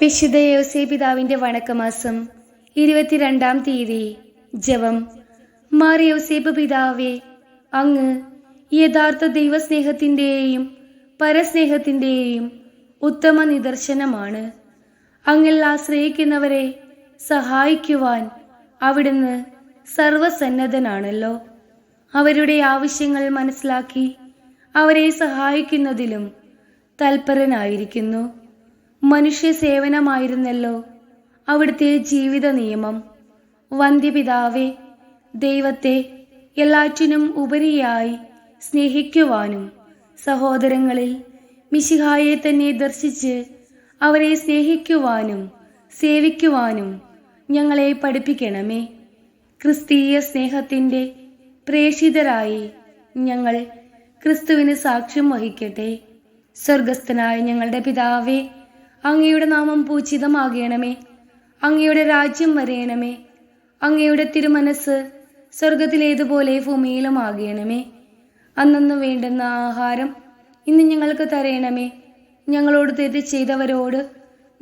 വിശുദ്ധ യോസേ പിതാവിന്റെ വണക്കമാസം ഇരുപത്തിരണ്ടാം തീയതി ജവം മാർ യോസേപ്പ് പിതാവേ അങ്ങ് യഥാർത്ഥ ദൈവസ്നേഹത്തിന്റെയും പരസ്നേഹത്തിന്റെയും ഉത്തമ നിദർശനമാണ്. അങ്ങിൽ ആശ്രയിക്കുന്നവരെ സഹായിക്കുവാൻ അവിടുന്ന് സർവസന്നദ്ധനാണല്ലോ അവരുടെ ആവശ്യങ്ങൾ മനസ്സിലാക്കി അവരെ സഹായിക്കുന്നതിലും തൽപരനായിരിക്കുന്നു. മനുഷ്യ സേവനമായിരുന്നല്ലോ. അവിടുത്തെ ജീവിത നിയമം. വന്ധ്യപിതാവെ ദൈവത്തെ എല്ലാറ്റിനും ഉപരിയായി സ്നേഹിക്കുവാനും സഹോദരങ്ങളിൽ മിശിഹായെ തന്നെ ദർശിച്ച് അവരെ സ്നേഹിക്കുവാനും സേവിക്കുവാനും ഞങ്ങളെ പഠിപ്പിക്കണമേ. ക്രിസ്തീയ സ്നേഹത്തിന്റെ പ്രേഷിതരായി ഞങ്ങൾ ക്രിസ്തുവിന് സാക്ഷ്യം വഹിക്കട്ടെ. സ്വർഗസ്ഥനായ ഞങ്ങളുടെ പിതാവേ അങ്ങയുടെ നാമം പൂജിതമാകണമേ. അങ്ങയുടെ രാജ്യം വരയണമേ അങ്ങയുടെ തിരുമനസ് സ്വർഗത്തിലേതുപോലെ ഭൂമിയിലും ആകണമേ അന്നു വേണ്ടുന്ന ആഹാരം ഇന്ന് ഞങ്ങൾക്ക് തരയണമേ ഞങ്ങളോട് തെറ്റ് ചെയ്തവരോട്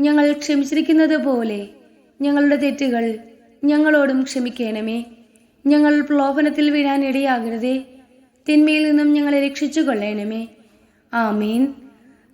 ഞങ്ങൾ ക്ഷമിച്ചിരിക്കുന്നത് പോലെ ഞങ്ങളുടെ തെറ്റുകൾ ഞങ്ങളോടും ക്ഷമിക്കണമേ. ഞങ്ങൾ പ്രലോഭനത്തിൽ വീഴാൻ ഇടയാകരുതേ. തിന്മയിൽ നിന്നും ഞങ്ങളെ രക്ഷിച്ചു കൊള്ളണമേ ആമീൻ.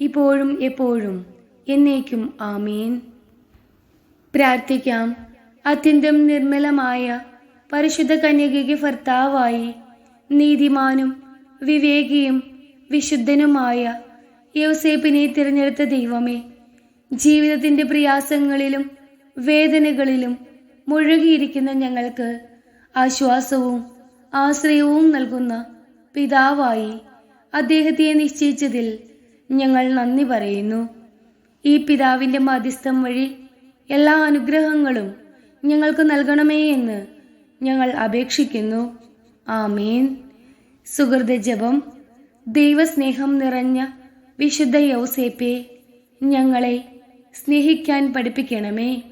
ഇപ്പോഴും എപ്പോഴും എന്നേക്കും ആമീൻ. പ്രാർത്ഥിക്കാം. അത്യന്തം നിർമ്മലമായ പരിശുദ്ധ കന്യകയ്ക്ക് ഭർത്താവായി നീതിമാനും വിവേകിയും വിശുദ്ധനുമായ യൗസേപ്പിനെ തിരഞ്ഞെടുത്ത ദൈവമേ ജീവിതത്തിന്റെ പ്രയാസങ്ങളിലും വേദനകളിലും മുഴുകിയിരിക്കുന്ന ഞങ്ങൾക്ക് ആശ്വാസവും ആശ്രയവും നൽകുന്ന പിതാവായി അദ്ദേഹത്തെ നിശ്ചയിച്ചതിൽ ഞങ്ങൾ നന്ദി പറയുന്നു. ഈ പിതാവിന്റെ മധ്യസ്ഥം വഴി എല്ലാ അനുഗ്രഹങ്ങളും ഞങ്ങൾക്ക് നൽകണമേ എന്ന് ഞങ്ങൾ അപേക്ഷിക്കുന്നു. ആമീൻ. സുഹൃത ജപം. ദൈവസ്നേഹം നിറഞ്ഞ വിശുദ്ധ യൗസേപ്പെ ഞങ്ങളെ സ്നേഹിക്കാൻ പഠിപ്പിക്കണമേ.